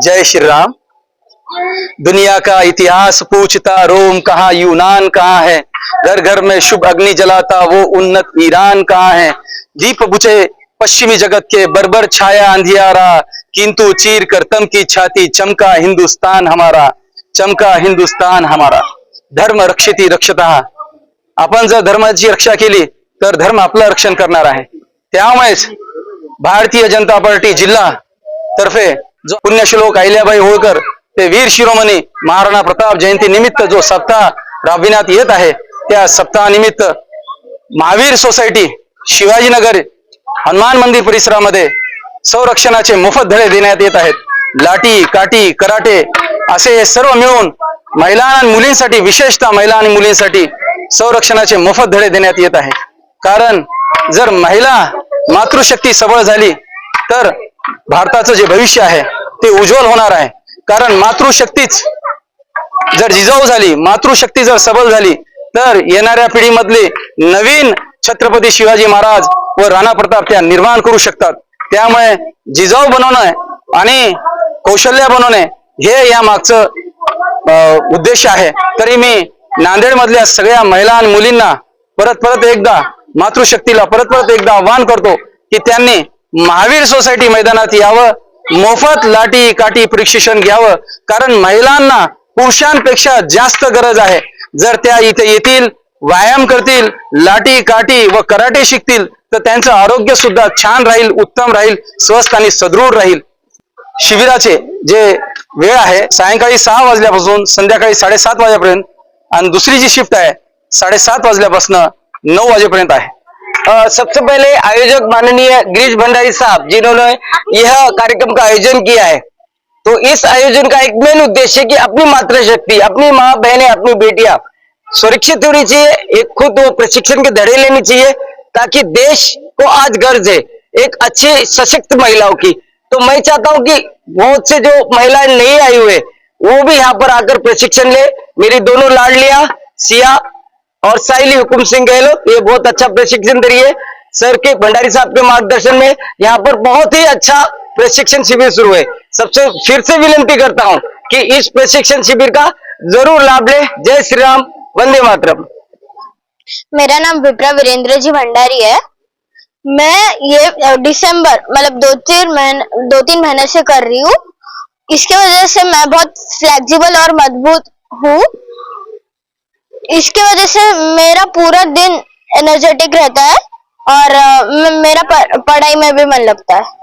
जय श्री राम दुनिया का इतिहास पूछता, रोम कहाँ, यूनान कहाँ है? घर घर में शुभ अग्नि जलाता, वो उन्नत ईरान कहाँ है? दीप बुझे पश्चिमी जगत के, बर्बर छाया अंधियारा। किंतु चीर कर तम की छाती, चमका हिंदुस्तान हमारा। चमका हिंदुस्तान हमारा। धर्म रक्षिती रक्षता। आपण जर धर्माची रक्षा केली तर धर्म आपलं रक्षण करणार आहे त्यामुळेच भारतीय जनता पार्टी जिल्हा तर्फे जो पुण्यश्लोक अहिल्याबाई होळकर ते वीर शिरोमणी महाराणा प्रताप जयंती निमित्त जो सप्ताह राबविण्यात येत आहे त्या सप्ताहानिमित्त महावीर सोसायटी शिवाजीनगर हनुमान मंदिर परिसरामध्ये संरक्षणाचे मोफत धडे देण्यात येत आहेत. लाठी काठी कराटे असे हे सर्व मिळून महिला आणि मुलींसाठी विशेषतः महिला आणि मुलींसाठी संरक्षणाचे मोफत धडे देण्यात येत आहे. कारण जर महिला मातृशक्ती सबळ झाली तर भारताचं जे भविष्य आहे ते उज्ज्वल होणार आहे. कारण मातृशक्तीच जर जिजाऊ झाली मातृशक्ती जर सबल झाली तर येणाऱ्या पिढीमधले नवीन छत्रपती शिवाजी महाराज व राणा प्रताप त्या निर्माण करू शकतात. त्यामुळे जिजाऊ बनवणं आणि कौशल्य बनवणे हे या मागचं उद्देश आहे. तरी मी नांदेडमधल्या सगळ्या महिला आणि मुलींना परत परत एकदा मातृशक्तीला परत परत एकदा आव्हान करतो की त्यांनी महावीर सोसायटी मैदानात यावं मोफत लाठी काठी प्रशिक्षण घ्यावं कारण महिलांना पुरुषांपेक्षा जास्त गरज आहे. जर त्या इथे येतील व्यायाम करतील लाठी काठी व कराटे शिकतील तर त्यांचं आरोग्य सुद्धा छान राहील उत्तम राहील स्वस्थ आणि सदृढ राहील. शिबिराचे जे वेळ आहे सायंकाळी सहा वाजल्यापासून संध्याकाळी साडेसात वाजेपर्यंत आणि दुसरी जी शिफ्ट आहे साडेसात वाजल्यापासून नऊ वाजेपर्यंत आहे. सबसे पहले आयोजक माननीय गिरीश भंडारी साहब जिन्होंने यह कार्यक्रम का आयोजन किया है तो इस आयोजन का एक मेन उद्देश्य है कि अपनी मातृशक्ति अपनी माँ बहने अपनी बेटियां सुरक्षित होनी चाहिए एक खुद वो प्रशिक्षण के धड़े लेनी चाहिए ताकि देश को आज गर्ज है एक अच्छी सशक्त महिलाओं की। तो मैं चाहता हूं कि बहुत से जो महिलाएं नहीं आई हुए वो भी यहाँ पर आकर प्रशिक्षण ले। मेरी दोनों लाडलियां सिया और साइली हुकुम सिंह गहलोत, ये बहुत अच्छा प्रशिक्षण दे रही है। सर के भंडारी साहब के मार्गदर्शन में यहाँ पर बहुत ही अच्छा प्रशिक्षण शिविर शुरू है। सबसे फिर से विनती करता हूँ कि इस प्रशिक्षण शिविर का ज़रूर लाभ ले। जय श्री राम, वंदे मातरम। मेरा नाम विप्रा वीरेंद्र जी भंडारी है। मैं ये दिसंबर मतलब दो तीन महीने, दो तीन महीने से कर रही हूँ। इसके वजह से मैं बहुत फ्लेक्सिबल और मज़बूत हूँ। इसके वजह से मेरा पूरा दिन एनर्जेटिक रहता है और मेरा पढ़ाई में भी मन लगता है।